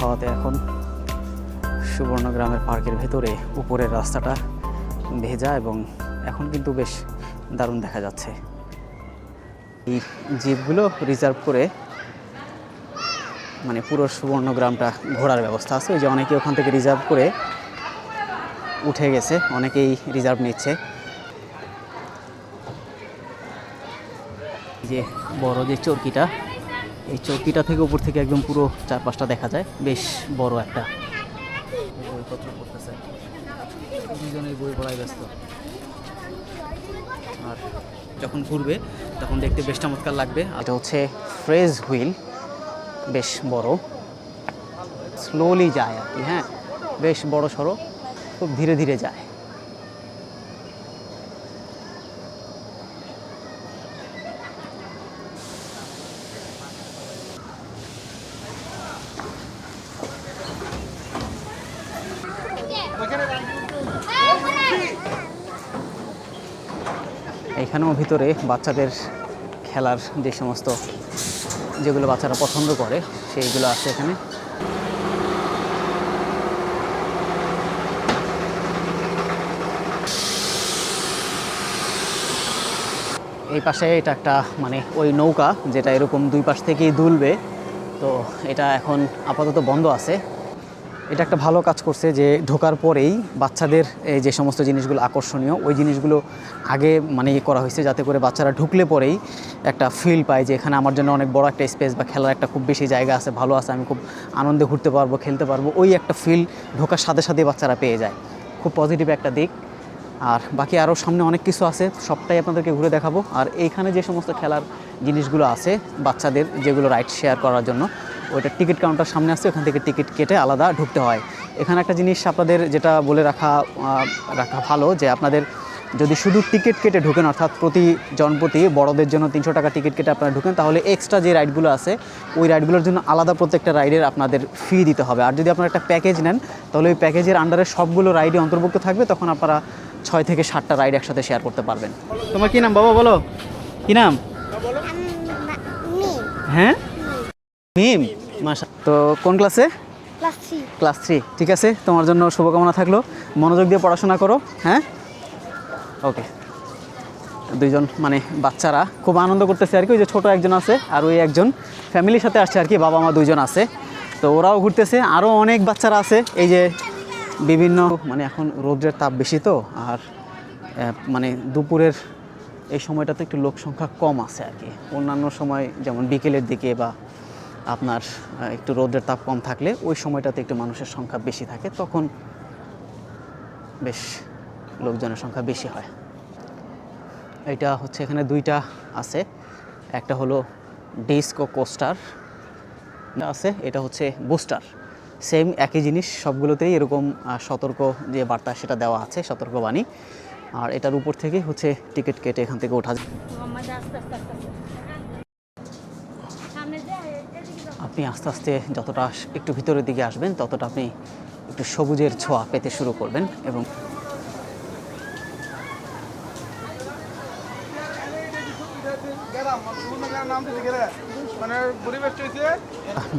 হওয়াতে এখন সুবর্ণগ্রামের পার্কের ভেতরে উপরের রাস্তাটা ভেজা এবং এখন কিন্তু বেশ দারুণ দেখা যাচ্ছে। এই জিপগুলো রিজার্ভ করে মানে পুরো সুবর্ণগ্রামটা ঘোরার ব্যবস্থা আছে। ওই যে অনেকে ওখান থেকে রিজার্ভ করে উঠে গেছে, অনেকেই রিজার্ভ নিচ্ছে। যে বড় যে চরকিটা এই চৌকিটা থেকে উপর থেকে একদম পুরো চারপাশটা দেখা যায়। বেশ বড় একটা। বইপত্র পড়তেছে। দুজনেই বই পড়ায় ব্যস্ত। আর যখন ঘুরবে তখন দেখতে বেশ চমৎকার লাগবে। এটা হচ্ছে ফ্রেজ হুইল। বেশ বড়। স্লোলি যায় আর কি হ্যাঁ? বেশ বড় সড়ো খুব ধীরে ধীরে যায়। ভিতরে বাচ্চাদের খেলার যে সমস্ত যেগুলো বাচ্চারা পছন্দ করে, সেইগুলো আছে এখানে। এই পাশে এটা একটা মানে ওই নৌকা, যেটা এরকম দুই পাশ থেকেই দুলবে। তো এটা এখন আপাতত বন্ধ আছে। এটা একটা ভালো কাজ করছে যে ঢোকার পরেই বাচ্চাদের যে সমস্ত জিনিসগুলো আকর্ষণীয়, ওই জিনিসগুলো আগে মানে ইয়ে করা হয়েছে যাতে করে বাচ্চারা ঢুকলে পরেই একটা ফিল পায় যে এখানে আমার জন্য অনেক বড় একটা স্পেস বা খেলার একটা খুব বেশি জায়গা আছে, ভালো আছে, আমি খুব আনন্দে ঘুরতে পারব, খেলতে পারব, ওই একটা ফিল ঢোকার সাথে সাথে বাচ্চারা পেয়ে যায়। খুব পজিটিভ একটা দিক। আর বাকি আরও সামনে অনেক কিছু আছে, সবটাই আপনাদেরকে ঘুরে দেখাবো। আর এইখানে যে সমস্ত খেলার জিনিসগুলো আছে বাচ্চাদের, যেগুলো রাইড শেয়ার করার জন্য ওইটা টিকিট কাউন্টার সামনে আছে ওখান থেকে টিকিট কেটে আলাদা ঢুকতে হয়। এখানে একটা জিনিস আপনাদের যেটা বলে রাখা রাখা ভালো যে আপনাদের যদি শুধু টিকিট কেটে ঢুকেন অর্থাৎ প্রতি জনপ্রতি বড়দের জন্য তিনশো টাকা টিকিট কেটে আপনারা ঢুকেন তাহলে এক্সট্রা যে রাইডগুলো আছে ওই রাইডগুলোর জন্য আলাদা প্রত্যেকটা রাইডের আপনাদের ফি দিতে হবে। আর যদি আপনারা একটা প্যাকেজ নেন তাহলে ওই প্যাকেজের আন্ডারে সবগুলো রাইডে অন্তর্ভুক্ত থাকবে তখন আপনারা ছয় থেকে সাতটা রাইড একসাথে শেয়ার করতে পারবেন। তোমার কী নাম বাবা বলো? কী নাম? হ্যাঁ? মিম মাসা তো কোন ক্লাসে? Class three. ঠিক আছে? তোমার জন্য শুভকামনা থাকল। মনোযোগ দিয়ে পড়াশোনা করো হ্যাঁ? ওকে দুইজন মানে বাচ্চারা খুব আনন্দ করতেছে আর কি ওই যে ছোটো একজন আছে আর ওই একজন ফ্যামিলির সাথে আসছে আর কি বাবা মা দুইজন আছে। তো ওরাও ঘুরতেছে আরও অনেক বাচ্চারা আছে। এই যে বিভিন্ন মানে এখন রোদ্রের তাপ বেশি তো আর মানে দুপুরের এই সময়টাতে একটু লোক সংখ্যা কম আছে আর কি। অন্যান্য সময় যেমন বিকেলের দিকে বা আপনার একটু রোদের তাপ কম থাকলে ওই সময়টাতে একটু মানুষের সংখ্যা বেশি থাকে, তখন বেশ লোকজনের সংখ্যা বেশি হয়। এটা হচ্ছে এখানে দুইটা আছে, একটা হলো ডিস্ক ও কোস্টার আছে, এটা হচ্ছে বুস্টার। সেম একই জিনিস, সবগুলোতেই এরকম সতর্ক যে বার্তা সেটা দেওয়া আছে, সতর্কবাণী। আর এটার উপর থেকেই হচ্ছে টিকিট কেটে এখান থেকে ওঠা যায় মোহাম্মদ আস্তে আস্তে আস্তে আস্তে সামনে যে এদিকে যাও। আপনি আস্তে আস্তে যতটা একটু ভিতরের দিকে আসবেন, ততটা আপনি একটু সবুজের ছোঁয়া পেতে শুরু করবেন এবং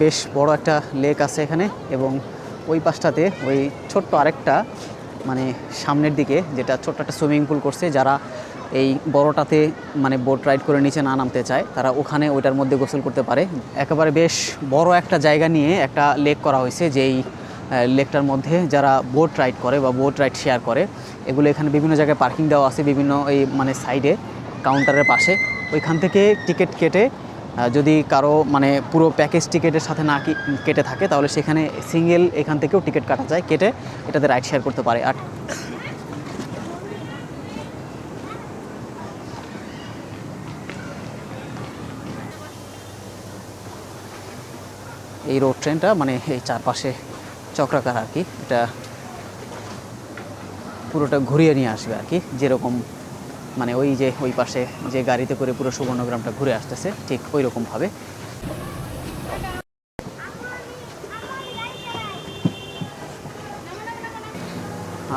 বেশ বড় একটা লেক আছে এখানে এবং ওই পাশটাতে ওই ছোট্ট আরেকটা মানে সামনের দিকে যেটা ছোট্ট একটা সুইমিং পুল করছে, যারা এই বড়টাতে মানে বোট রাইড করে নিচে না নামতে চায়, তারা ওখানে ওইটার মধ্যে গোসল করতে পারে। একেবারে বেশ বড় একটা জায়গা নিয়ে একটা লেক করা হয়েছে, যেই লেকটার মধ্যে যারা বোট রাইড করে বা বোট রাইড শেয়ার করে, এগুলো এখানে বিভিন্ন জায়গায় পার্কিং দেওয়া আছে, বিভিন্ন এই মানে সাইডে, কাউন্টারের পাশে। ওইখান থেকে টিকিট কেটে যদি কারও মানে পুরো প্যাকেজ টিকিটের সাথে না কেটে থাকে, তাহলে সেখানে সিঙ্গেল এখান থেকেও টিকিট কাটা যায়, কেটে এটাতে রাইড শেয়ার করতে পারে। আর এই রোড ট্রেনটা মানে এই চারপাশে চক্রাকার আর কি, এটা পুরোটা ঘুরিয়ে নিয়ে আসবে আর কি, যেরকম মানে ওই যে ওই পাশে যে গাড়িতে করে পুরো সুবর্ণগ্রামটা ঘুরে আসতেছে, ঠিক ওই রকমভাবে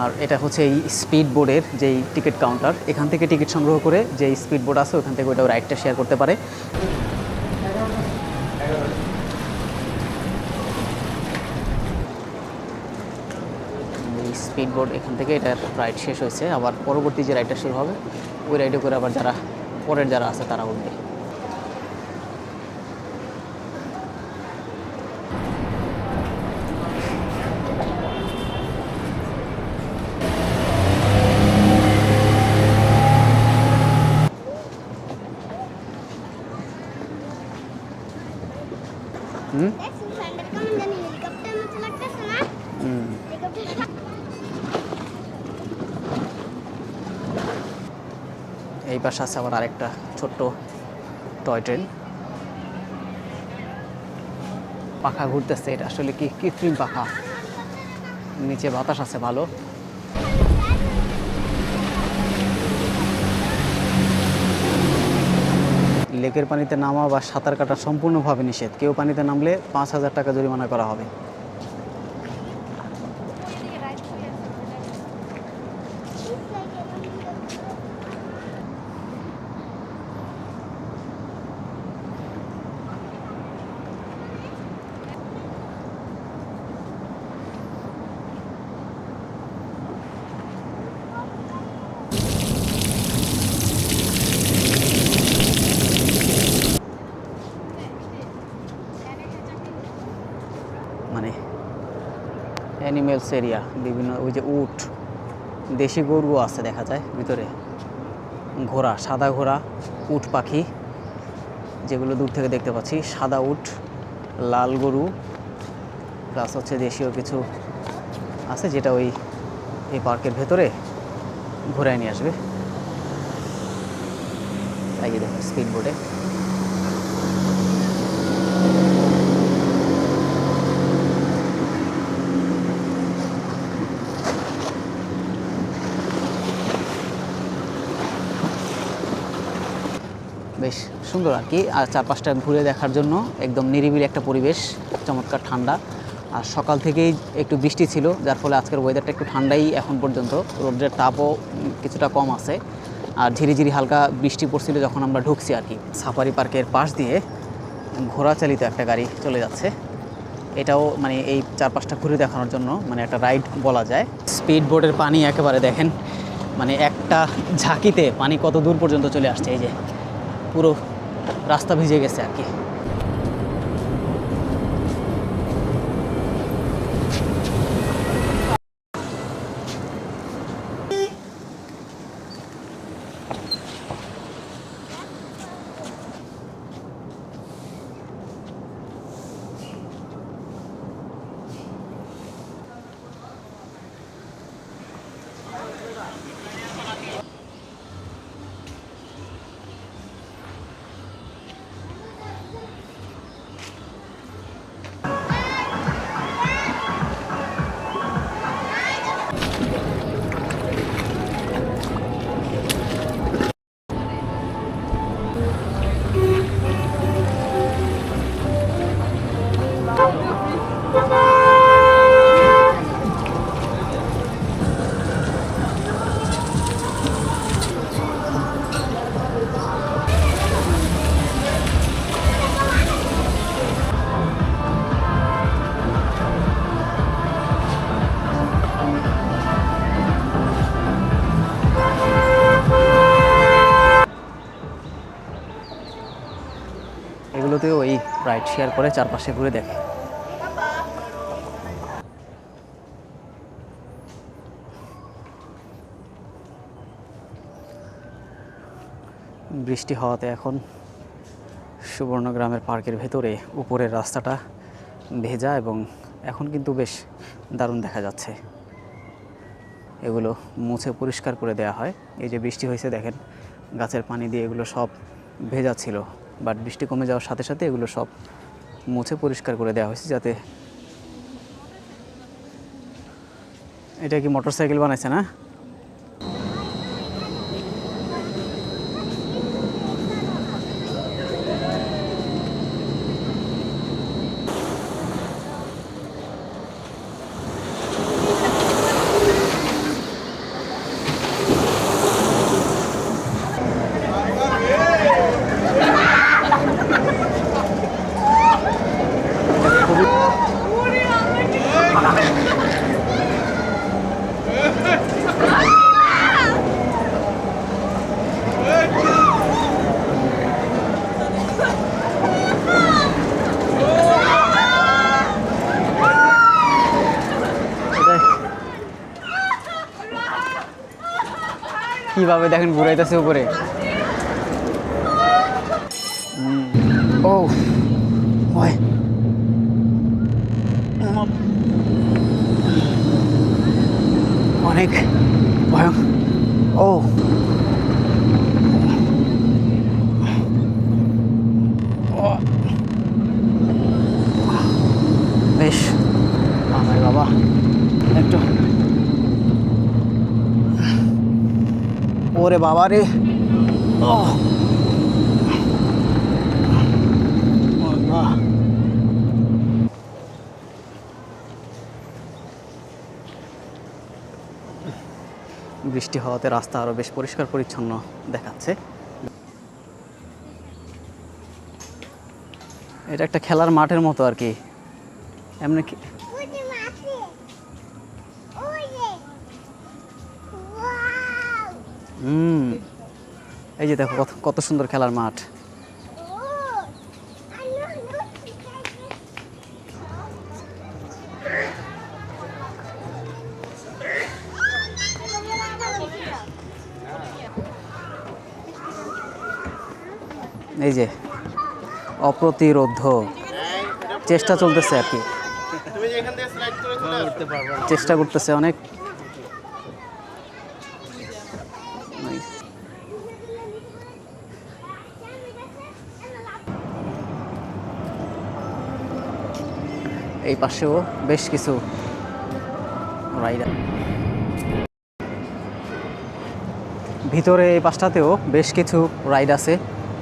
আর এটা হচ্ছে এই স্পিড বোর্ডের যেই টিকিট কাউন্টার এখান থেকে টিকিট সংগ্রহ করে যে স্পিড বোর্ড আছে, ওখান থেকে ওইটা রাইডটা শেয়ার করতে পারে। স্পিড বোর্ড এখান থেকে এটা রাইড শেষ হয়েছে। আবার পরবর্তী যে রাইডটা শুরু হবে, ওই রাইডে করে আবার যারা পরের যারা আছে, তারা উঠবে। পাশে আছে আবার আরেকটা ছোট্ট টয় ট্রেন পাখা ঘুরতেছে, এটা আসলে কি কৃত্রিম পাখা? নিচে বাতাস আছে, ভালো। লেকের পানিতে নামা বা সাঁতার কাটা সম্পূর্ণভাবে নিষেধ। কেউ পানিতে নামলে পাঁচ হাজার টাকা জরিমানা করা হবে মানে অ্যানিমেলস এরিয়া বিভিন্ন ওই যে উট, দেশি গরুও আছে দেখা যায় ভিতরে। ঘোড়া, সাদা ঘোড়া, উট পাখি, যেগুলো দূর থেকে দেখতে পাচ্ছি, সাদা উট, লাল গরু প্লাস হচ্ছে দেশীয় কিছু আছে যেটা ওই, এই পার্কের ভেতরে ঘোরায় নিয়ে আসবে। তাই দেখো স্পিড বোটে বেশ সুন্দর আর কি। আর চারপাশটা ঘুরে দেখার জন্য একদম নিরিবিলি একটা পরিবেশ, চমৎকার ঠান্ডা। আর সকাল থেকেই একটু বৃষ্টি ছিল, যার ফলে আজকের ওয়েদারটা একটু ঠান্ডাই এখন পর্যন্ত। রোদ্রের তাপও কিছুটা কম আছে। আর ঝিরিঝিরি হালকা বৃষ্টি পড়ছিল যখন আমরা ঢুকছি আর কি। সাফারি পার্কের পাশ দিয়ে ঘোড়া চালিত একটা গাড়ি চলে যাচ্ছে। এটাও মানে এই চারপাশটা ঘুরে দেখানোর জন্য মানে একটা রাইড বলা যায়। স্পিড বোটের পানি একেবারে দেখেন মানে একটা ঝাঁকিতে পানি কত দূর পর্যন্ত চলে আসছে এই যে। পুরো রাস্তা ভিজে গেছে আর কি রাইড শেয়ার করে চারপাশে ঘুরে দেখে। বৃষ্টি হওয়াতে এখন সুবর্ণগ্রামের পার্কের ভেতরে উপরের রাস্তাটা ভেজা এবং এখন কিন্তু বেশ দারুণ দেখা যাচ্ছে। এগুলো মুছে পরিষ্কার করে দেওয়া হয়। এই যে বৃষ্টি হয়েছে, দেখেন, গাছের পানি দিয়ে এগুলো সব ভেজা ছিল। বাট বৃষ্টি কমে যাওয়ার সাথে সাথে এগুলো সব মুছে পরিষ্কার করে দেওয়া হয়েছে যাতে এটা কি মোটরসাইকেল বানাইছে না? কীভাবে দেখেন ঘুরাইতেছে উপরে। ও ওই অনেক ও ও। বেশ আমার বাবা একটু ওরে বাবা রে। ও বৃষ্টি হওয়াতে রাস্তা আরও বেশ পরিষ্কার পরিচ্ছন্ন দেখাচ্ছে। এটা একটা খেলার মাঠের মতো আর কি। এমনি হুম। এই যে দেখো কত কত সুন্দর খেলার মাঠ। এই যে অপ্রতিরোধ। চেষ্টা চলতেছে আর কি। তুমি যে এখান থেকে স্লাইড করে চলে উঠতে পারবে চেষ্টা করতেছে অনেক। এই পাশেও বেশ কিছু রাইডার। ভিতরে এই পাশটাতেও বেশ কিছু রাইড আছে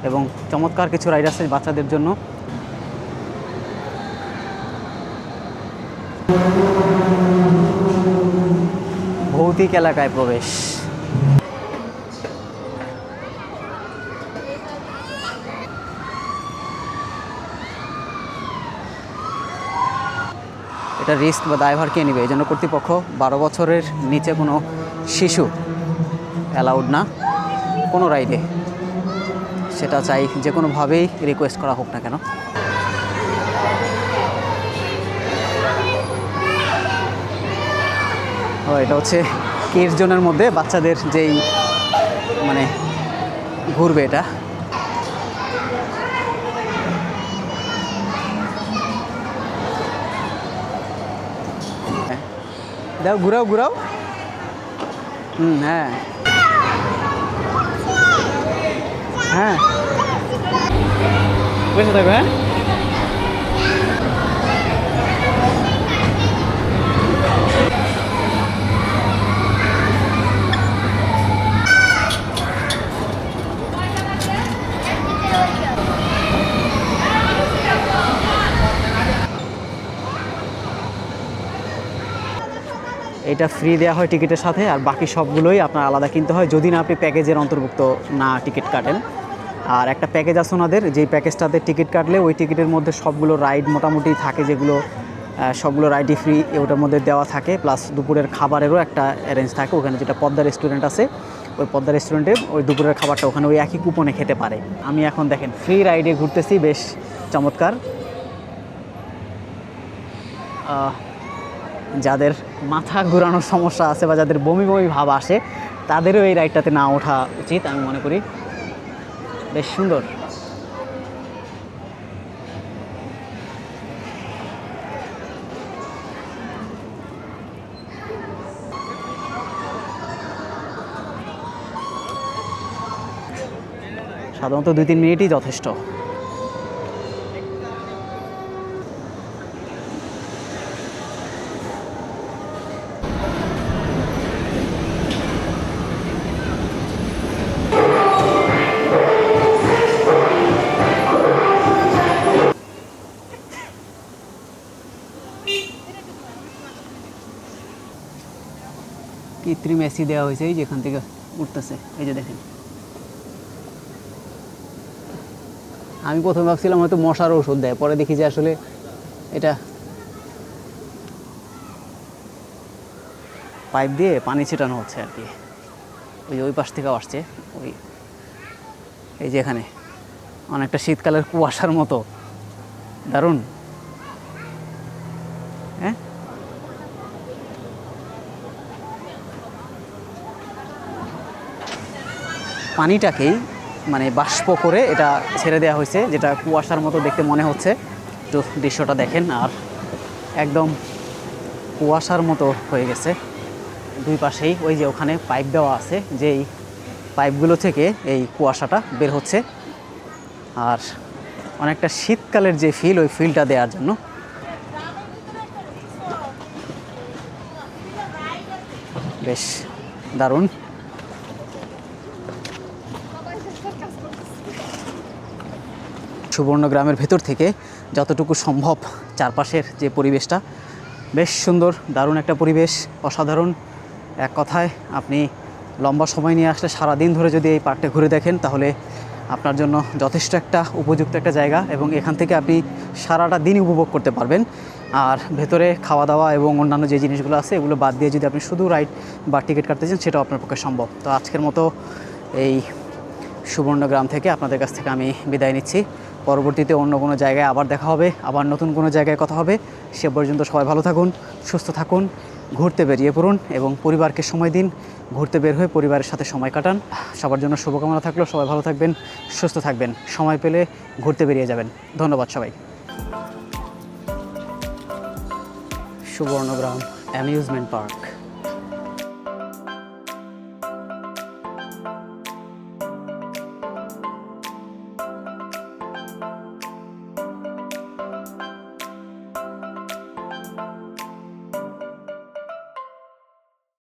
এবং চমৎকার কিছু রাইড আছে বাচ্চাদের জন্য। ভৌতিক এলাকায় প্রবেশ। এটা রিস্ক বা দায়ভার কে নেবে? এই জন্য কর্তৃপক্ষ বারো বছরের নিচে কোনো শিশু অ্যালাউড না। কোনো রাইডে সেটা চাই যে কোনোভাবেই রিকোয়েস্ট করা হোক না কেন। ও, এটা হচ্ছে কিডস জোনের মধ্যে বাচ্চাদের যেই মানে ঘুরবে এটা। দাও ঘুরাও ঘুরাও। হুম হ্যাঁ। হ্যাঁ। বসে থাকো হ্যাঁ? এটা ফ্রি দেওয়া হয় টিকিটের সাথে আর বাকি সবগুলোই আপনার আলাদা কিনতে হয়, যদি না আপনি প্যাকেজের অন্তর্ভুক্ত না টিকিট কাটেন। আর একটা প্যাকেজ আছে ওনাদের, যেই প্যাকেজটাতে টিকিট কাটলে ওই টিকিটের মধ্যে সবগুলো রাইড মোটামুটি থাকে যেগুলো সবগুলো রাইডই ফ্রি ওটার মধ্যে দেওয়া থাকে প্লাস দুপুরের খাবারেরও একটা অ্যারেঞ্জ থাকে। ওখানে যেটা পদ্মা রেস্টুরেন্ট আছে, ওই পদ্মা রেস্টুরেন্টে ওই দুপুরের খাবারটা ওখানে ওই একই কুপনে খেতে পারে। আমি এখন দেখেন ফ্রি রাইডে ঘুরতেছি, বেশ চমৎকার। যাদের মাথা ঘোরানোর সমস্যা আছে বা যাদের বমি বমি ভাব আসে, তাদেরও এই রাইডটাতে না ওঠা উচিত আমি মনে করি। বেশ সুন্দর। সাধারণত দুই তিন মিনিটই যথেষ্ট। কৃত্রিম এসি দেওয়া হয়েছে, এই যেখান থেকে উঠতেছে, এই যে দেখেন। আমি প্রথমে ভাবছিলাম হয়তো মশার ওষুধ দেয়, পরে দেখি যে আসলে এটা পাইপ দিয়ে পানি ছিটানো হচ্ছে আর কি। ওই ওই পাশ থেকেও আসছে, ওই এই যে এখানে, অনেকটা শীতকালের কুয়াশার মতো। দারুণ। পানিটাকেই মানে বাষ্প করে এটা ছেড়ে দেওয়া হয়েছে, যেটা কুয়াশার মতো দেখতে মনে হচ্ছে। একটু দৃশ্যটা দেখেন, আর একদম কুয়াশার মতো হয়ে গেছে। দুই পাশেই ওই যে ওখানে পাইপ দেওয়া আছে, যেই পাইপগুলো থেকে এই কুয়াশাটা বের হচ্ছে। আর অনেকটা শীতকালের যে ফিল ওই ফিলটা দেওয়ার জন্য। বেশ দারুণ। সুবর্ণ গ্রামের ভেতর থেকে যতটুকু সম্ভব চারপাশের যে পরিবেশটা, বেশ সুন্দর, দারুণ একটা পরিবেশ, অসাধারণ। এক কথায়, আপনি লম্বা সময় নিয়ে আসলে সারা দিন ধরে যদি এই পার্কটা ঘুরে দেখেন, তাহলে আপনার জন্য যথেষ্ট একটা উপযুক্ত একটা জায়গা এবং এখান থেকে আপনি সারাটা দিন উপভোগ করতে পারবেন। আর ভেতরে খাওয়া দাওয়া এবং অন্যান্য যে জিনিসগুলো আছে, এগুলো বাদ দিয়ে যদি আপনি শুধু রাইড বা টিকিট কাটতে চান, সেটাও আপনার পক্ষে সম্ভব। তো আজকের মতো এই সুবর্ণগ্রাম থেকে আপনাদের কাছ থেকে আমি বিদায় নিচ্ছি। পরবর্তীতে অন্য কোনো জায়গায় আবার দেখা হবে, আবার নতুন কোনো জায়গায় কথা হবে। সে পর্যন্ত সবাই ভালো থাকুন, সুস্থ থাকুন, ঘুরতে বেরিয়ে পড়ুন এবং পরিবারকে সময় দিন, ঘুরতে বের হয়ে পরিবারের সাথে সময় কাটান। সবার জন্য শুভকামনা থাকল, সবাই ভালো থাকবেন, সুস্থ থাকবেন। সময় পেলে ঘুরতে বেরিয়ে যাবেন। ধন্যবাদ সবাই সুবর্ণগ্রাম অ্যামিউজমেন্ট পার্ক।